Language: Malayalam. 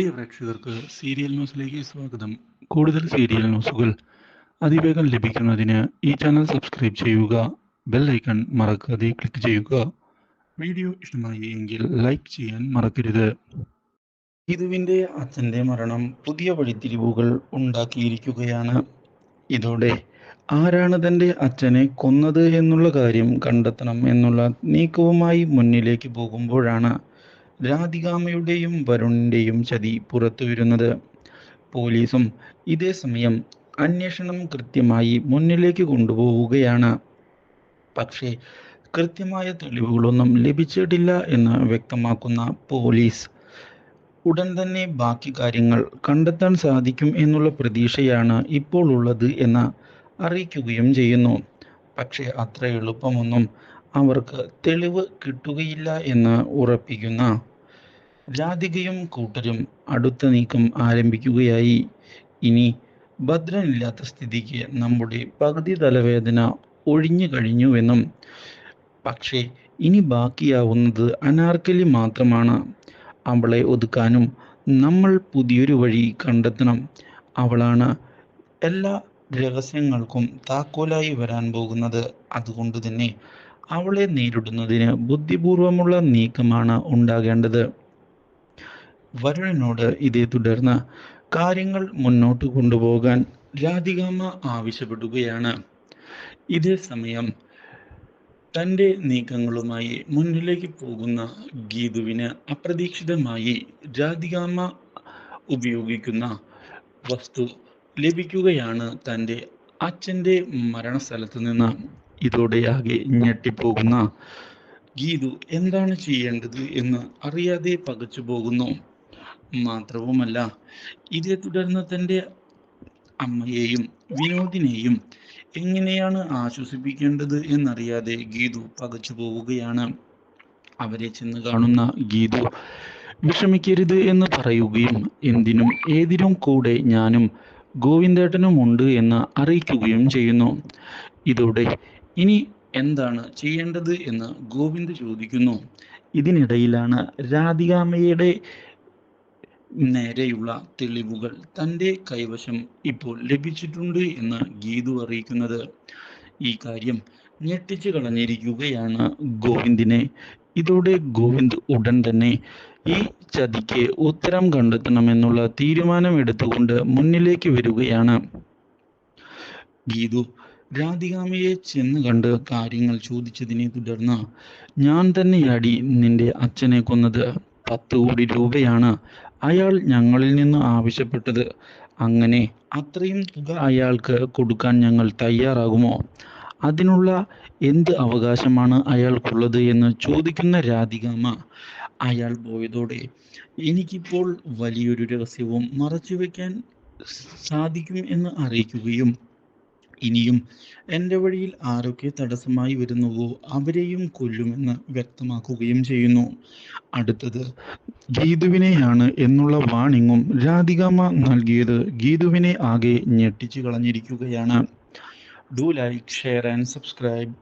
പ്രിയ പ്രേക്ഷകർക്ക് സീരിയൽ ന്യൂസിലേക്ക് സ്വാഗതം. കൂടുതൽ സീരിയൽ ന്യൂസുകൾ അതിവേഗം ലഭിക്കുന്നതിന് ഈ ചാനൽ സബ്സ്ക്രൈബ് ചെയ്യുക ബെൽ ഐക്കൺ മറക്കാതെ ക്ലിക്ക് ചെയ്യുക. വീഡിയോ ഇഷ്ടമായി എങ്കിൽ ലൈക്ക് ചെയ്യാൻ മറക്കരുത്. ഇതുവിന്റെ അച്ഛന്റെ മരണം പുതിയ വഴിത്തിരിവുകൾ ഉണ്ടാക്കിയിരിക്കുകയാണ്. ഇതോടെ ആരാണ് തന്റെ അച്ഛനെ കൊന്നത് എന്നുള്ള കാര്യം കണ്ടെത്തണം എന്നുള്ള നീക്കവുമായി മുന്നിലേക്ക് പോകുമ്പോഴാണ് രാധികാമ്മയുടെയും വരുണിന്റെയും ചതി പുറത്തു വരുന്നത് പോലീസും ഇതേ സമയം അന്വേഷണം കൃത്യമായി മുന്നിലേക്ക് കൊണ്ടുപോവുകയാണ്. പക്ഷേ കൃത്യമായ തെളിവുകളൊന്നും ലഭിച്ചിട്ടില്ല എന്ന് വ്യക്തമാക്കുന്ന പോലീസ് ഉടൻ തന്നെ ബാക്കി കാര്യങ്ങൾ കണ്ടെത്താൻ സാധിക്കും എന്നുള്ള പ്രതീക്ഷയാണ് ഇപ്പോൾ ഉള്ളത് എന്ന് അറിയിക്കുകയും ചെയ്യുന്നു. പക്ഷേ അത്ര എളുപ്പമൊന്നും അവർക്ക് തെളിവ് കിട്ടുകയില്ല എന്ന് ഉറപ്പിക്കുന്ന രാധികയും കൂട്ടരും അടുത്ത നീക്കം ആരംഭിക്കുകയായി. ഇനി ഭദ്രനില്ലാത്ത സ്ഥിതിക്ക് നമ്മുടെ പകുതി തലവേദന ഒഴിഞ്ഞു കഴിഞ്ഞുവെന്നും പക്ഷേ ഇനി ബാക്കിയാവുന്നത് അനാർക്കലി മാത്രമാണ്. അവളെ ഒതുക്കാനും നമ്മൾ പുതിയൊരു വഴി കണ്ടെത്തണം. അവളാണ് എല്ലാ രഹസ്യങ്ങൾക്കും താക്കോലായി വരാൻ പോകുന്നത്. അതുകൊണ്ട് തന്നെ അവളെ നേരിടുന്നതിന് ബുദ്ധിപൂർവമുള്ള നീക്കമാണ് ഉണ്ടാകേണ്ടത്. വരുണിനോട് ഇതേ തുടർന്ന് കാര്യങ്ങൾ മുന്നോട്ട് കൊണ്ടുപോകാൻ രാധികാമ്മ ആവശ്യപ്പെടുകയാണ്. ഇതേ സമയം തന്റെ നീക്കങ്ങളുമായി മുന്നിലേക്ക് പോകുന്ന ഗീതുവിന് അപ്രതീക്ഷിതമായി രാധികാമ്മ ഉപയോഗിക്കുന്ന വസ്തു ലഭിക്കുകയാണ് തന്റെ അച്ഛന്റെ മരണസ്ഥലത്ത് നിന്ന്. ഇതോടെയാകെ ഞെട്ടിപ്പോകുന്ന ഗീതു എന്താണ് ചെയ്യേണ്ടത് എന്ന് അറിയാതെ പകച്ചു പോകുന്നു മാത്രവുമല്ല ഇതേ തുടർന്ന് തന്റെ അമ്മയെയും വിനോദിനെയും എങ്ങനെയാണ് ആശ്വസിപ്പിക്കേണ്ടത് എന്നറിയാതെ ഗീതു പകച്ചു പോവുകയാണ്. അവരെ ചെന്ന് കാണുന്ന ഗീതു വിഷമിക്കരുത് എന്ന് പറയുകയും എന്തിനും ഏതിനും കൂടെ ഞാനും ഗോവിന്ദേട്ടനും ഉണ്ട് എന്ന് അറിയിക്കുകയും ചെയ്യുന്നു. ഇതോടെ ഇനി എന്താണ് ചെയ്യേണ്ടത്? എന്ന് ഗോവിന്ദ് ചോദിക്കുന്നു. ഇതിനിടയിലാണ് രാധികാമ്മയുടെ നേരെയുള്ള തെളിവുകൾ തന്റെ കൈവശം ഇപ്പോൾ ലഭിച്ചിട്ടുണ്ട് എന്ന് ഗീതു അറിയിക്കുന്നത്. ഈ കാര്യം ഞെട്ടിച്ചു കളഞ്ഞിരിക്കുകയാണ് ഗോവിന്ദിനെ. ഇതോടെ ഗോവിന്ദ് ഉടൻ തന്നെ ഈ ചതിക്ക് ഉത്തരം കണ്ടെത്തണമെന്നുള്ള തീരുമാനം എടുത്തുകൊണ്ട് മുന്നിലേക്ക് വരികയാണ്. ഗീതു രാധികാമയെ ചെന്ന് കണ്ട് കാര്യങ്ങൾ ചോദിച്ചതിനെ തുടർന്ന് ഞാൻ തന്നെയാടി നിന്റെ അച്ഛനെ കൊന്നത് പത്ത് കോടി രൂപയാണ്. അയാൾ ഞങ്ങളിൽ നിന്ന് ആവശ്യപ്പെട്ടത് അങ്ങനെ അത്രയും തുക അയാൾക്ക് കൊടുക്കാൻ ഞങ്ങൾ തയ്യാറാകുമോ? അതിനുള്ള എന്ത് അവകാശമാണ് അയാൾക്കുള്ളത് എന്ന് ചോദിക്കുന്ന രാധികാമ്മ അയാൾ പോയതോടെ എനിക്കിപ്പോൾ വലിയൊരു രഹസ്യവും മറച്ചു വയ്ക്കാൻ സാധിക്കും എന്ന് അറിയിക്കുകയും ഇനിയും എന്റെ വഴിയിൽ ആരൊക്കെ തടസ്സമായി വരുന്നുവോ അവരെയും കൊല്ലുമെന്ന് വ്യക്തമാക്കുകയും ചെയ്യുന്നു. അടുത്തത് ഗീതുവിനെയാണ് എന്നുള്ള വാണിങ്ങും രാധികാമ നൽകിയത് ഗീതുവിനെ ആകെ ഞെട്ടിച്ചു കളഞ്ഞിരിക്കുകയാണ്. Do like share and subscribe